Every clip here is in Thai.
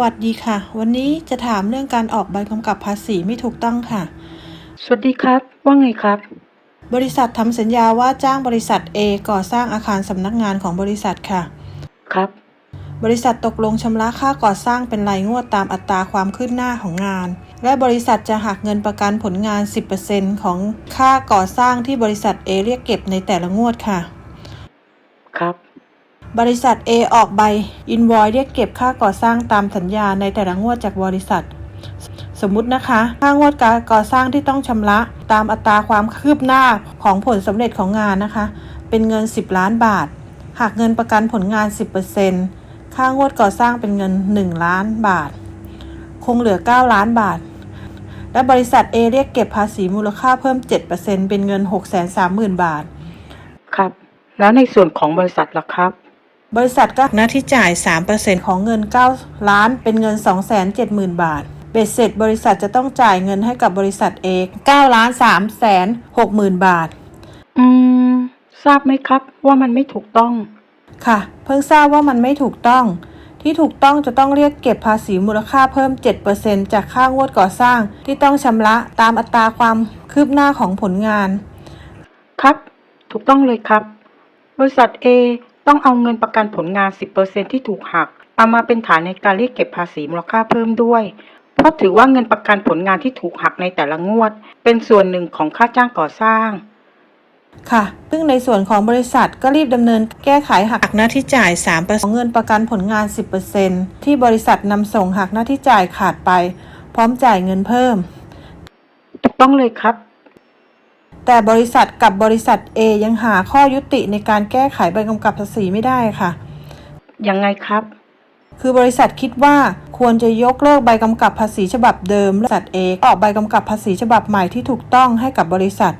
สวัสดีค่ะ วันนี้จะถามเรื่องการออกใบกำกับภาษีไม่ถูกต้องค่ะ สวัสดีครับ ว่าไงครับ บริษัททำสัญญาว่าจ้างบริษัท A ก่อสร้างอาคารสำนักงานของบริษัทค่ะ ครับ บริษัทตกลงชำระค่าก่อสร้างเป็นรายงวดตามอัตราความคืบหน้าของงาน และบริษัทจะหักเงินประกันผลงาน 10%ของค่าก่อสร้างที่บริษัท A เรียกเก็บในแต่ละงวดค่ะ ครับ บริษัท A ออกใบอินวอยเรียกเก็บค่าก่อสร้างตามสัญญาในแต่ละงวดจากบริษัท สมมุตินะคะ ค่างวดการก่อสร้างที่ต้องชำระตามอัตราความคืบหน้าของผลสำเร็จของงานนะคะ เป็นเงิน 10 ล้านบาท หากเงินประกันผลงาน 10%ค่างวดก่อสร้างเป็นเงิน 1 ล้านบาท คงเหลือ 9 ล้านบาท และบริษัท A เรียกเก็บภาษีมูลค่าเพิ่ม 7%เป็นเงิน 630,000 บาท ครับ แล้วในส่วนของบริษัทล่ะครับ บริษัทก็หักหน้าที่จ่าย 3%ของเงิน 9 ล้าน เป็นเงิน 270,000 บาท เบ็ดเสร็จบริษัทจะต้องจ่ายเงินให้กับบริษัทเอง9ล้าน3แสน60,000 บาท อืม ทราบไหมครับว่ามันไม่ถูกต้อง ค่ะ เพิ่งทราบว่ามันไม่ถูกต้อง ที่ถูกต้องจะต้องเรียกเก็บภาษีมูลค่าเพิ่ม 7%จากค่างวดก่อสร้าง ที่ต้องชำระตามอัตราความคืบหน้าของผลงาน ครับ ถูกต้องเลยครับ บริษัท A ต้องเอาเงินประกันผลงาน 10%ที่ถูกหัก เอามาเป็นฐานในการเรียกเก็บภาษีมูลค่าเพิ่มด้วย เพราะถือว่าเงินประกันผลงานที่ถูกหักในแต่ละงวด เป็นส่วนหนึ่งของค่าจ้างก่อสร้างค่ะ ซึ่งในส่วนของบริษัทก็รีบดำเนินแก้ไขหักหน้าที่จ่าย 3%ของเงินประกันผลงาน 10%ที่บริษัทนำส่งหักหน้าที่จ่ายขาดไป พร้อมจ่ายเงินเพิ่ม ถูกต้องเลยครับ แต่บริษัทกับบริษัท A ยังหาข้อยุติในการแก้ไขใบกำกับภาษีไม่ได้ค่ะ ยังไงครับ คือบริษัทคิดว่าควรจะยกเลิกใบกำกับภาษีฉบับเดิมและบริษัท A ออกใบกำกับภาษีฉบับใหม่ที่ถูกต้องให้กับบริษัท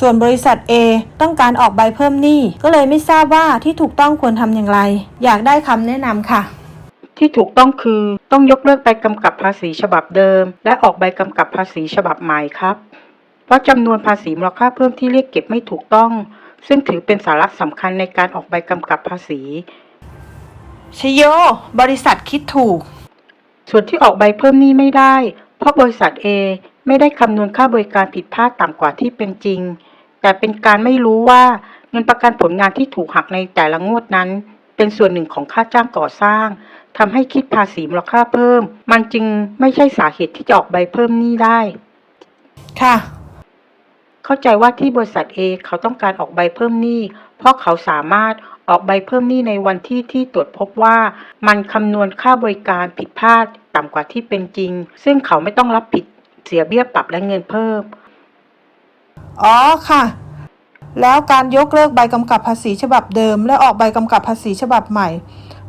ส่วนบริษัท A ต้องการออกใบเพิ่มหนี้ก็เลยไม่ทราบว่าที่ถูกต้องควรทำอย่างไร อยากได้คำแนะนำค่ะที่ถูกต้องคือต้องยกเลิกใบกำกับภาษีฉบับเดิม และออกใบกำกับภาษีฉบับใหม่ครับ เพราะจำนวนภาษีมูลค่าเพิ่มที่เรียกเก็บไม่ถูกต้อง ซึ่งถือเป็นสาระสำคัญในการออกใบกำกับภาษีชโย บริษัทคิดถูก ส่วนที่ออกใบเพิ่มหนี้ไม่ได้ เพราะบริษัท A ไม่ได้คำนวณค่าบริการผิดพลาดต่ำกว่าที่เป็นจริง แต่เป็นการไม่รู้ว่าเงินประกันผลงานที่ถูกหักในแต่ละงวดนั้น เป็นส่วนหนึ่งของค่าจ้างก่อสร้างทำให้คิดภาษีมูลค่าเพิ่ม มันจึงไม่ใช่สาเหตุที่จะออกใบเพิ่มหนี้ได้ ค่ะ เข้าใจว่าที่บริษัท A เขาต้องการออกใบเพิ่มหนี้ เพราะเขาสามารถออกใบเพิ่มหนี้ในวันที่ที่ตรวจพบว่า มันคำนวณค่าบริการผิดพลาดต่ำกว่าที่เป็นจริง ซึ่งเขาไม่ต้องรับผิดเสียเบี้ยปรับและเงินเพิ่ม อ๋อค่ะ แล้วการยกเลิกใบกำกับภาษีฉบับเดิม และออกใบกำกับภาษีฉบับใหม่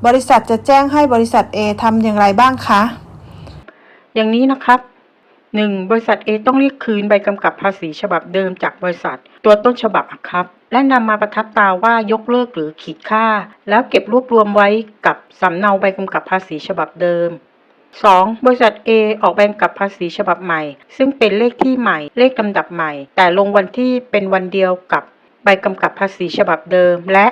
บริษัทจะแจ้งให้บริษัท A ทำอย่างไรบ้างคะ อย่างนี้นะครับ 1. บริษัท A ต้องเรียกคืนใบกำกับภาษีฉบับเดิมจากบริษัท ตัวต้นฉบับครับ และนำมาประทับตาว่ายกเลิกหรือขีดค่า แล้วเก็บรวบรวมไว้กับสำเนาใบกำกับภาษีฉบับเดิม 2. บริษัท A ออกใบกำกับภาษีฉบับใหม่ ซึ่งเป็นเลขที่ใหม่ เลขลำดับใหม่ แต่ลงวันที่เป็นวันเดียวกับใบกำกับภาษีฉบับเดิมและ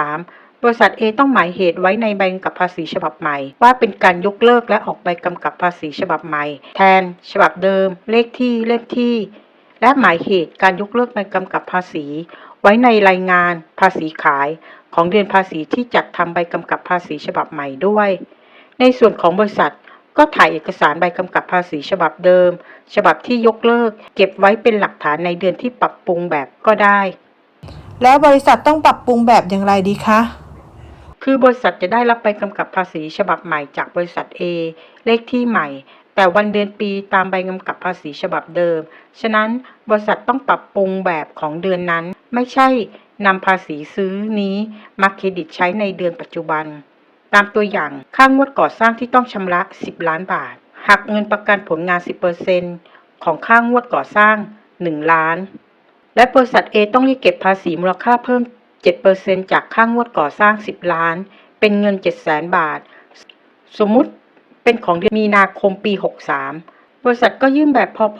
3. บริษัท A ต้องหมายเหตุไว้ในใบกำกับภาษีฉบับใหม่ ว่าเป็นการยกเลิกและออกใบกำกับภาษีฉบับใหม่ แทน ฉบับเดิม เลขที่เลขที่ และหมายเหตุการยกเลิกใบกำกับภาษี ไว้ในรายงานภาษีขาย ของเดือนภาษีที่จัดทำใบกำกับภาษีฉบับใหม่ด้วย ในส่วนของบริษัทก็ถ่ายเอกสารใบกำกับภาษีฉบับเดิม ฉบับที่ยกเลิก เก็บไว้เป็นหลักฐานในเดือนที่ปรับปรุงแบบก็ได้ แล้วบริษัทต้องปรับปรุงแบบอย่างไรดีคะ คือบริษัทจะได้รับใบกำกับภาษีฉบับใหม่จากบริษัท A เลขที่ใหม่ แต่วันเดือนปีตามใบกำกับภาษีฉบับเดิม ฉะนั้นบริษัทต้องปรับปรุงแบบของเดือนนั้น ไม่ใช่นำภาษีซื้อนี้มาเครดิตใช้ในเดือนปัจจุบัน ตามตัวอย่างค่างวดก่อสร้างที่ต้องชำระ 10 ล้านบาท หักเงินประกันผลงาน 10%ของค่างวดก่อสร้าง 1 ล้าน และบริษัท A ต้องเรียกเก็บภาษีมูลค่าเพิ่ม 7%จากค่างวดก่อสร้าง 10 ล้าน เป็นเงิน 700,000 บาท สมมุติเป็นของเดือนมีนาคมปี 63 บริษัทก็ยื่นแบบพพ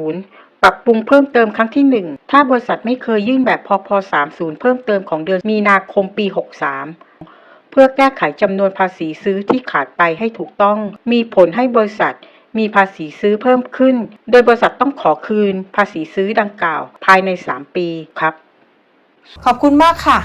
30 ปรับปรุงเพิ่มเติมครั้งที่ 1 ถ้าบริษัทไม่เคยยื่นแบบพพ30 เพิ่มเติมของเดือนมีนาคมปี 63 เพื่อแก้ไขจำนวนภาษีซื้อที่ขาดไปให้ถูกต้อง มีผลให้บริษัทมีภาษีซื้อเพิ่มขึ้น โดยบริษัทต้องขอคืนภาษีซื้อดังกล่าว ภายใน 3 ปีครับ ขอบคุณมากค่ะ